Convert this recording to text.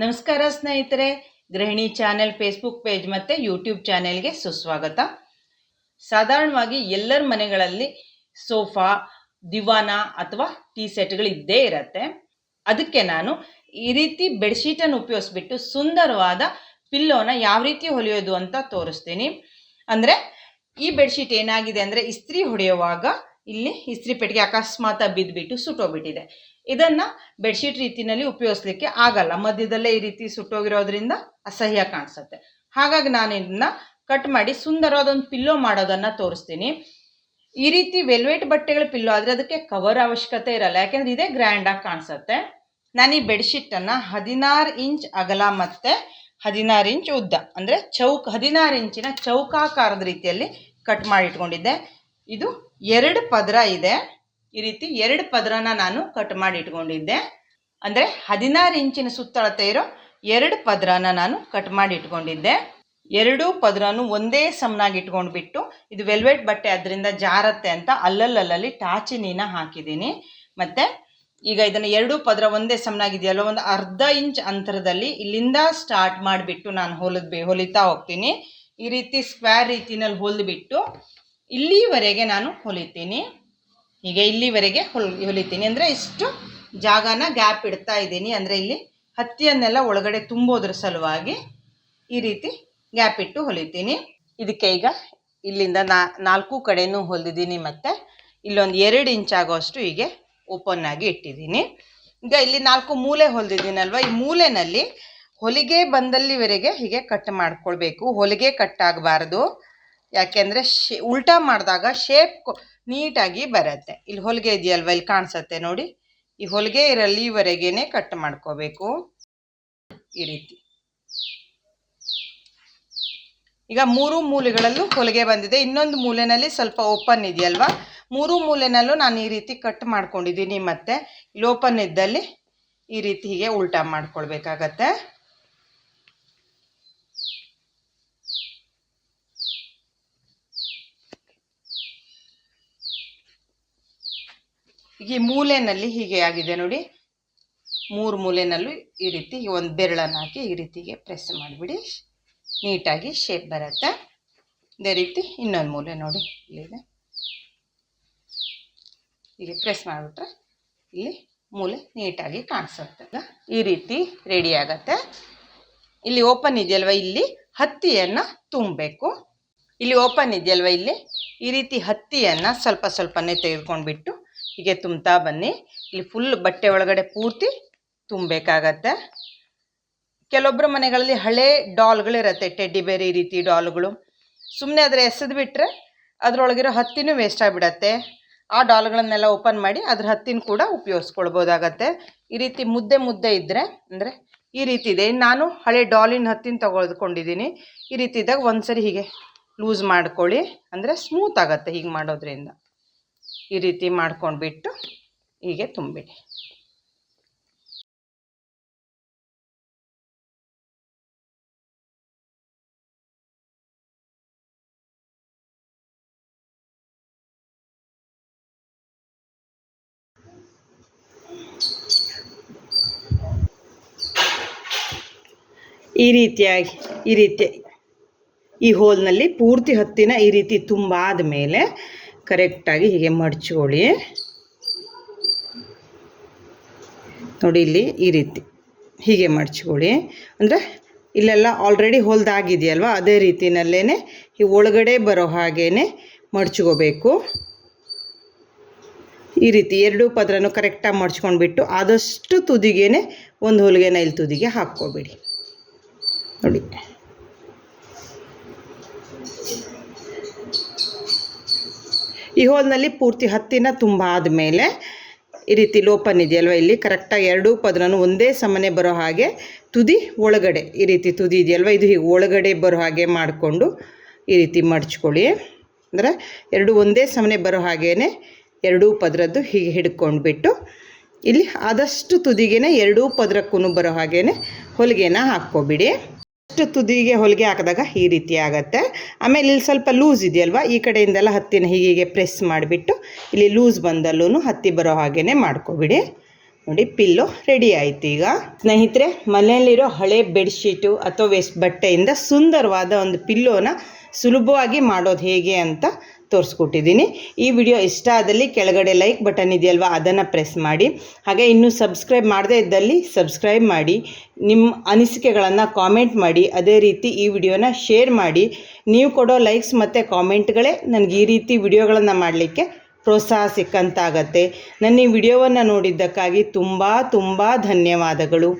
ನಮಸ್ಕಾರ ಸ್ನೇಹಿತರೆ, ಗೃಹಿಣಿ ಚಾನೆಲ್ ಫೇಸ್ಬುಕ್ ಪೇಜ್ ಮತ್ತು ಯೂಟ್ಯೂಬ್ ಚಾನೆಲ್ಗೆ ಸುಸ್ವಾಗತ. ಸಾಧಾರಣವಾಗಿ ಎಲ್ಲರ ಮನೆಗಳಲ್ಲಿ ಸೋಫಾ, ದಿವಾನ ಅಥವಾ ಟೀ ಸೆಟ್ಗಳು ಇದ್ದೇ ಇರತ್ತೆ. ಅದಕ್ಕೆ ನಾನು ಈ ರೀತಿ ಬೆಡ್ಶೀಟನ್ನು ಉಪಯೋಗಿಸ್ಬಿಟ್ಟು ಸುಂದರವಾದ ಪಿಲ್ಲೋನ ಯಾವ ರೀತಿ ಹೊಲಿಯೋದು ಅಂತ ತೋರಿಸ್ತೀನಿ. ಅಂದರೆ ಈ ಬೆಡ್ಶೀಟ್ ಏನಾಗಿದೆ ಅಂದರೆ ಇಸ್ತ್ರಿ ಹೊಡೆಯುವಾಗ ಇಲ್ಲಿ ಇಸ್ತ್ರಿ ಪೆಟ್ಟಿಗೆ ಅಕಸ್ಮಾತ್ ಬಿದ್ದುಬಿಟ್ಟು ಸುಟ್ಟೋಗ್ಬಿಟ್ಟಿದೆ. ಇದನ್ನು ಬೆಡ್ಶೀಟ್ ರೀತಿಯಲ್ಲಿ ಉಪಯೋಗಿಸ್ಲಿಕ್ಕೆ ಆಗಲ್ಲ. ಮಧ್ಯದಲ್ಲೇ ಈ ರೀತಿ ಸುಟ್ಟೋಗಿರೋದ್ರಿಂದ ಅಸಹ್ಯ ಕಾಣಿಸುತ್ತೆ. ಹಾಗಾಗಿ ನಾನು ಇದನ್ನ ಕಟ್ ಮಾಡಿ ಸುಂದರವಾದ ಒಂದು ಪಿಲ್ಲೋ ಮಾಡೋದನ್ನು ತೋರಿಸ್ತೀನಿ. ಈ ರೀತಿ ವೆಲ್ವೆಟ್ ಬಟ್ಟೆಗಳ ಪಿಲ್ಲೋ ಆದರೆ ಅದಕ್ಕೆ ಕವರ್ ಅವಶ್ಯಕತೆ ಇರಲ್ಲ. ಯಾಕೆಂದ್ರೆ ಇದೇ ಗ್ರ್ಯಾಂಡಾಗಿ ಕಾಣಿಸುತ್ತೆ. ನಾನು ಈ ಬೆಡ್ಶೀಟನ್ನು ಹದಿನಾರು ಇಂಚ್ ಅಗಲ ಮತ್ತು ಹದಿನಾರು ಇಂಚ್ ಉದ್ದ, ಅಂದರೆ ಚೌಕ್, ಹದಿನಾರು ಇಂಚಿನ ಚೌಕಾಕಾರದ ರೀತಿಯಲ್ಲಿ ಕಟ್ ಮಾಡಿ ಇಟ್ಕೊಂಡಿದ್ದೆ. ಇದು ಎರಡು ಪದರ ಇದೆ. ಈ ರೀತಿ ಎರಡು ಪದರನ ನಾನು ಕಟ್ ಮಾಡಿ ಇಟ್ಕೊಂಡಿದ್ದೆ. ಅಂದರೆ ಹದಿನಾರು ಇಂಚಿನ ಸುತ್ತಳತೆ ಇರೋ ಎರಡು ಪದರನ ನಾನು ಕಟ್ ಮಾಡಿ ಇಟ್ಕೊಂಡಿದ್ದೆ. ಎರಡೂ ಪದರನು ಒಂದೇ ಸಮನಾಗಿ ಇಟ್ಕೊಂಡ್ಬಿಟ್ಟು ಇದು ವೆಲ್ವೆಟ್ ಬಟ್ಟೆ ಅದರಿಂದ ಜಾರತ್ತೆ ಅಂತ ಅಲ್ಲಲ್ಲಲ್ಲಿ ಟಾಚಿನಿನ ಹಾಕಿದ್ದೀನಿ. ಮತ್ತು ಈಗ ಇದನ್ನು ಎರಡೂ ಪದರ ಒಂದೇ ಸಮನಾಗಿದೆಯಲ್ಲ ಒಂದು ಅರ್ಧ ಇಂಚ್ ಅಂತರದಲ್ಲಿ ಇಲ್ಲಿಂದ ಸ್ಟಾರ್ಟ್ ಮಾಡಿಬಿಟ್ಟು ನಾನು ಹೊಲಿದ್ಬಿ ಹೊಲಿತಾ ಹೋಗ್ತೀನಿ. ಈ ರೀತಿ ಸ್ಕ್ವೇರ್ ರೀತಿನಲ್ಲಿ ಹೊಲಿದ್ಬಿಟ್ಟು ಇಲ್ಲಿವರೆಗೆ ನಾನು ಹೊಲಿತೀನಿ. ಹೀಗೆ ಇಲ್ಲಿವರೆಗೆ ಹೊಲ್, ಹೊಲಿತೀನಿ. ಅಂದರೆ ಇಷ್ಟು ಜಾಗನ ಗ್ಯಾಪ್ ಇಡ್ತಾ ಇದ್ದೀನಿ. ಅಂದರೆ ಇಲ್ಲಿ ಹತ್ತಿಯನ್ನೆಲ್ಲ ಒಳಗಡೆ ತುಂಬೋದ್ರ ಸಲುವಾಗಿ ಈ ರೀತಿ ಗ್ಯಾಪ್ ಇಟ್ಟು ಹೊಲಿತೀನಿ. ಇದಕ್ಕೆ ಈಗ ಇಲ್ಲಿಂದ ನಾಲ್ಕು ಕಡೆನೂ ಹೊಲಿದಿದ್ದೀನಿ ಮತ್ತು ಇಲ್ಲೊಂದು ಎರಡು ಇಂಚ್ ಆಗೋಷ್ಟು ಹೀಗೆ ಓಪನ್ ಆಗಿ ಇಟ್ಟಿದ್ದೀನಿ. ಈಗ ಇಲ್ಲಿ ನಾಲ್ಕು ಮೂಲೆ ಹೊಲಿದಿದ್ದೀನಲ್ವ? ಈ ಮೂಲೆನಲ್ಲಿ ಹೊಲಿಗೆ ಬಂದಲ್ಲಿವರೆಗೆ ಹೀಗೆ ಕಟ್ ಮಾಡ್ಕೊಳ್ಬೇಕು. ಹೊಲಿಗೆ ಕಟ್ ಆಗಬಾರ್ದು. ಯಾಕೆಂದರೆ ಶೇ, ಉಲ್ಟಾ ಮಾಡಿದಾಗ ಶೇಪ್ ನೀಟಾಗಿ ಬರುತ್ತೆ. ಇಲ್ಲಿ ಹೊಲಿಗೆ ಇದೆಯಲ್ವ, ಇಲ್ಲಿ ಕಾಣಿಸುತ್ತೆ ನೋಡಿ. ಈ ಹೊಲಿಗೆ ಇರಲ್ಲಿವರೆಗೇನೆ ಕಟ್ ಮಾಡ್ಕೋಬೇಕು. ಈ ರೀತಿ. ಈಗ ಮೂರು ಮೂಲೆಗಳಲ್ಲೂ ಹೊಲಿಗೆ ಬಂದಿದೆ. ಇನ್ನೊಂದು ಮೂಲೆನಲ್ಲಿ ಸ್ವಲ್ಪ ಓಪನ್ ಇದೆಯಲ್ವಾ? ಮೂರು ಮೂಲೆನಲ್ಲೂ ನಾನು ಈ ರೀತಿ ಕಟ್ ಮಾಡ್ಕೊಂಡಿದ್ದೀನಿ ಮತ್ತೆ. ಇಲ್ಲಿ ಓಪನ್ ಇದ್ದಲ್ಲಿ ಈ ರೀತಿ ಹೀಗೆ ಉಲ್ಟಾ ಮಾಡ್ಕೊಳ್ಬೇಕಾಗತ್ತೆ. ಈ ಮೂಲೆನಲ್ಲಿ ಹೀಗೆ ಆಗಿದೆ ನೋಡಿ. ಮೂರು ಮೂಲೆನಲ್ಲೂ ಈ ರೀತಿ ಒಂದು ಬೆರಳನ್ನು ಹಾಕಿ ಈ ರೀತಿಗೆ ಪ್ರೆಸ್ ಮಾಡಿಬಿಡಿ. ನೀಟಾಗಿ ಶೇಪ್ ಬರುತ್ತೆ. ಇದೇ ರೀತಿ ಇನ್ನೊಂದು ಮೂಲೆ ನೋಡಿ. ಇಲ್ಲಿದೆ. ಹೀಗೆ ಪ್ರೆಸ್ ಮಾಡಿಬಿಟ್ರೆ ಇಲ್ಲಿ ಮೂಲೆ ನೀಟಾಗಿ ಕಾಣಿಸುತ್ತೆ. ಈ ರೀತಿ ರೆಡಿ ಆಗತ್ತೆ. ಇಲ್ಲಿ ಓಪನ್ ಇದೆಯಲ್ವ? ಇಲ್ಲಿ ಹತ್ತಿಯನ್ನು ತುಂಬಬೇಕು. ಇಲ್ಲಿ ಓಪನ್ ಇದೆಯಲ್ವ? ಇಲ್ಲಿ ಈ ರೀತಿ ಹತ್ತಿಯನ್ನು ಸ್ವಲ್ಪ ಸ್ವಲ್ಪನೇ ತೆಗೆದುಕೊಂಡ್ಬಿಟ್ಟು ಹೀಗೆ ತುಂಬ್ತಾ ಬನ್ನಿ. ಇಲ್ಲಿ ಫುಲ್ ಬಟ್ಟೆ ಒಳಗಡೆ ಪೂರ್ತಿ ತುಂಬಬೇಕಾಗತ್ತೆ. ಕೆಲವೊಬ್ಬರ ಮನೆಗಳಲ್ಲಿ ಹಳೆ ಡಾಲ್ಗಳಿರತ್ತೆ, ಟೆಡ್ಡಿ ಬೇರೆ ರೀತಿ ಡಾಲ್ಗಳು. ಸುಮ್ಮನೆ ಅದರ ಎಸೆದು ಬಿಟ್ಟರೆ ಅದರೊಳಗಿರೋ ಹತ್ತಿನೂ ವೇಸ್ಟ್ ಆಗಿಬಿಡತ್ತೆ. ಆ ಡಾಲ್ಗಳನ್ನೆಲ್ಲ ಓಪನ್ ಮಾಡಿ ಅದ್ರ ಹತ್ತಿನ ಕೂಡ ಉಪಯೋಗಿಸ್ಕೊಳ್ಬೋದಾಗತ್ತೆ. ಈ ರೀತಿ ಮುದ್ದೆ ಮುದ್ದೆ ಇದ್ದರೆ ಅಂದರೆ ಈ ರೀತಿ ಇದೆ. ನಾನು ಹಳೆ ಡಾಲಿನ ಹತ್ತಿನ ತೊಗೊಳ್ಕೊಂಡಿದ್ದೀನಿ. ಈ ರೀತಿ ಇದ್ದಾಗ ಒಂದ್ಸರಿ ಹೀಗೆ ಲೂಸ್ ಮಾಡ್ಕೊಳ್ಳಿ. ಅಂದರೆ ಸ್ಮೂತ್ ಆಗುತ್ತೆ ಹೀಗೆ ಮಾಡೋದ್ರಿಂದ. ಈ ರೀತಿ ಮಾಡ್ಕೊಂಡ್ಬಿಟ್ಟು ಹೀಗೆ ತುಂಬಿಡಿ. ಈ ರೀತಿಯಾಗಿ, ಈ ರೀತಿ ಈ ಹೋಲ್ನಲ್ಲಿ ಪೂರ್ತಿ ಹತ್ತಿನ ಈ ರೀತಿ ತುಂಬಾದ ಮೇಲೆ ಕರೆಕ್ಟಾಗಿ ಹೀಗೆ ಮಡ್ಚ್ಕೊಳ್ಳಿ. ನೋಡಿ ಇಲ್ಲಿ ಈ ರೀತಿ ಹೀಗೆ ಮಡ್ಚ್ಕೊಳ್ಳಿ. ಅಂದರೆ ಇಲ್ಲೆಲ್ಲ ಆಲ್ರೆಡಿ ಹೊಲ್ದಾಗಿದೆಯಲ್ವ? ಅದೇ ರೀತಿನಲ್ಲೇ ಈ ಒಳಗಡೆ ಬರೋ ಹಾಗೇ ಮಡ್ಚ್ಕೋಬೇಕು. ಈ ರೀತಿ ಎರಡೂ ಪದ್ರನೂ ಕರೆಕ್ಟಾಗಿ ಮಡ್ಚ್ಕೊಂಡ್ಬಿಟ್ಟು ಆದಷ್ಟು ತುದಿಗೇ ಒಂದು ಹೊಲಿಗೆನ ಇಲ್ಲಿ ತುದಿಗೆ ಹಾಕ್ಕೋಬೇಡಿ. ನೋಡಿ. ಈ ಹೋಲ್ನಲ್ಲಿ ಪೂರ್ತಿ ಹತ್ತಿನ ತುಂಬ ಆದಮೇಲೆ ಈ ರೀತಿ ಲೋಪನ್ ಇದೆಯಲ್ವ ಇಲ್ಲಿ? ಕರೆಕ್ಟಾಗಿ ಎರಡೂ ಪದರನು ಒಂದೇ ಸಮನೆ ಬರೋ ಹಾಗೆ ತುದಿ ಒಳಗಡೆ ಈ ರೀತಿ ತುದಿ ಇದೆಯಲ್ವ? ಇದು ಹೀಗೆ ಒಳಗಡೆ ಬರೋ ಹಾಗೆ ಮಾಡಿಕೊಂಡು ಈ ರೀತಿ ಮಡ್ಚ್ಕೊಳ್ಳಿ. ಅಂದರೆ ಎರಡು ಒಂದೇ ಸಮನೆ ಬರೋ ಹಾಗೇ ಎರಡೂ ಪದರದ್ದು ಹೀಗೆ ಹಿಡ್ಕೊಂಡ್ಬಿಟ್ಟು ಇಲ್ಲಿ ಆದಷ್ಟು ತುದಿಗೆ ಎರಡೂ ಪದರಕ್ಕೂ ಬರೋ ಹಾಗೇ ಹೊಲಿಗೆನ ಹಾಕ್ಕೊಬಿಡಿ. ಅಷ್ಟು ತುದಿಗೆ ಹೊಲಿಗೆ ಹಾಕಿದಾಗ ಈ ರೀತಿ ಆಗುತ್ತೆ. ಆಮೇಲೆ ಇಲ್ಲಿ ಸ್ವಲ್ಪ ಲೂಸ್ ಇದೆಯಲ್ವ? ಈ ಕಡೆಯಿಂದೆಲ್ಲ ಹತ್ತಿನ ಹೀಗೆ ಪ್ರೆಸ್ ಮಾಡಿಬಿಟ್ಟು ಇಲ್ಲಿ ಲೂಸ್ ಬಂದಲ್ಲೂ ಹತ್ತಿ ಬರೋ ಹಾಗೇ ಮಾಡ್ಕೊಬಿಡಿ. ನೋಡಿ ಪಿಲ್ಲು ರೆಡಿ ಆಯ್ತು ಈಗ. ಸ್ನೇಹಿತರೆ, ಮನೆಯಲ್ಲಿರೋ ಹಳೆ ಬೆಡ್ಶೀಟು ಅಥವಾ ವೇಸ್ಟ್ ಬಟ್ಟೆಯಿಂದ ಸುಂದರವಾದ ಒಂದು ಪಿಲ್ಲೋನ ಸುಲಭವಾಗಿ ಮಾಡೋದು ಹೇಗೆ ಅಂತ ತೋರಿಸ್ಕೊಟ್ಟಿದ್ದೀನಿ. ಈ ವಿಡಿಯೋ ಇಷ್ಟ ಆದಲ್ಲಿ ಕೆಳಗಡೆ ಲೈಕ್ ಬಟನ್ ಇದೆಯಲ್ವಾ, ಅದನ್ನು ಪ್ರೆಸ್ ಮಾಡಿ. ಹಾಗೆ ಇನ್ನೂ ಸಬ್ಸ್ಕ್ರೈಬ್ ಮಾಡದೇ ಇದ್ದಲ್ಲಿ ಸಬ್ಸ್ಕ್ರೈಬ್ ಮಾಡಿ. ನಿಮ್ಮ ಅನಿಸಿಕೆಗಳನ್ನು ಕಾಮೆಂಟ್ ಮಾಡಿ. ಅದೇ ರೀತಿ ಈ ವಿಡಿಯೋನ ಶೇರ್ ಮಾಡಿ. ನೀವು ಕೊಡೋ ಲೈಕ್ಸ್ ಮತ್ತು ಕಾಮೆಂಟ್ಗಳೇ ನನಗೆ ಈ ರೀತಿ ವಿಡಿಯೋಗಳನ್ನು ಮಾಡಲಿಕ್ಕೆ ಪ್ರೋತ್ಸಾಹ ಸಿಕ್ಕಂತಾಗತ್ತೆ. ನನ್ನ ಈ ವಿಡಿಯೋವನ್ನು ನೋಡಿದ್ದಕ್ಕಾಗಿ ತುಂಬ ತುಂಬ ಧನ್ಯವಾದಗಳು.